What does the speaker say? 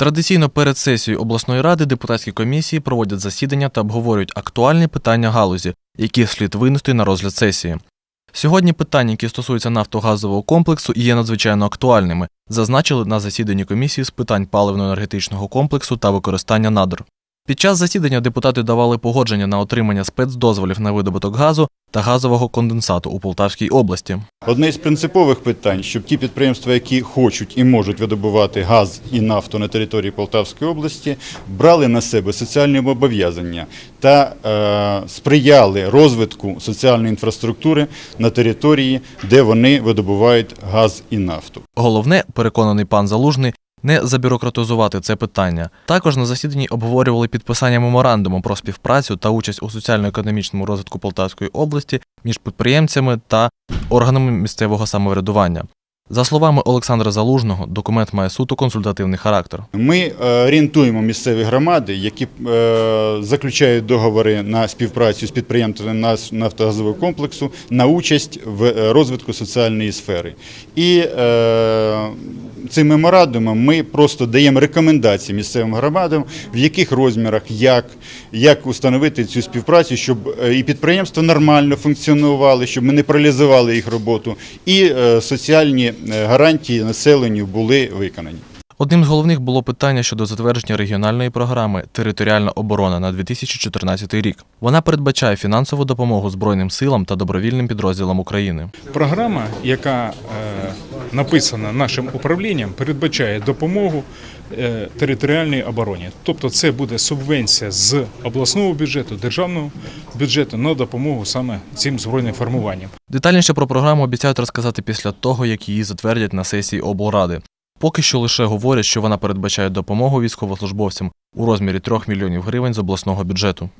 Традиційно перед сесією обласної ради депутатські комісії проводять засідання та обговорюють актуальні питання галузі, які слід винести на розгляд сесії. Сьогодні питання, які стосуються нафтогазового комплексу, є надзвичайно актуальними, зазначили на засіданні комісії з питань паливно-енергетичного комплексу та використання надр. Під час засідання депутати давали погодження на отримання спецдозволів на видобуток газу та газового конденсату у Полтавській області. Одне із принципових питань, щоб ті підприємства, які хочуть і можуть видобувати газ і нафту на території Полтавської області, брали на себе соціальні обов'язання та е, сприяли розвитку соціальної інфраструктури на території, де вони видобувають газ і нафту. Головне, переконаний пан Залужний, не забюрократизувати це питання. Також на засіданні обговорювали підписання меморандуму про співпрацю та участь у соціально-економічному розвитку Полтавської області між підприємцями та органами місцевого самоврядування. За словами Олександра Залужного, документ має суто консультативний характер. Ми е, орієнтуємо місцеві громади, які е, заключають договори на співпрацю з підприємствами наш- нафтогазового комплексу на участь в е, розвитку соціальної сфери. І цим меморандумом ми просто даємо рекомендації місцевим громадам, в яких розмірах, як, як установити цю співпрацю, щоб е, і підприємства нормально функціонували, щоб ми не паралізували їх роботу, і е, соціальні е, гарантії населенню були виконані. Одним з головних було питання щодо затвердження регіональної програми Територіальна оборона на 2014 рік. Вона передбачає фінансову допомогу Збройним силам та добровільним підрозділам України. Програма, яка написана нашим управлінням, передбачає допомогу е, територіальній обороні. Тобто, це буде субвенція з обласного бюджету, державного бюджету на допомогу саме цим збройним формуванням. Детальніше про програму обіцяють розказати після того, як її затвердять на сесії облради. Поки що лише говорять, що вона передбачає допомогу військовослужбовцям у розмірі 3 мільйонів гривень з обласного бюджету.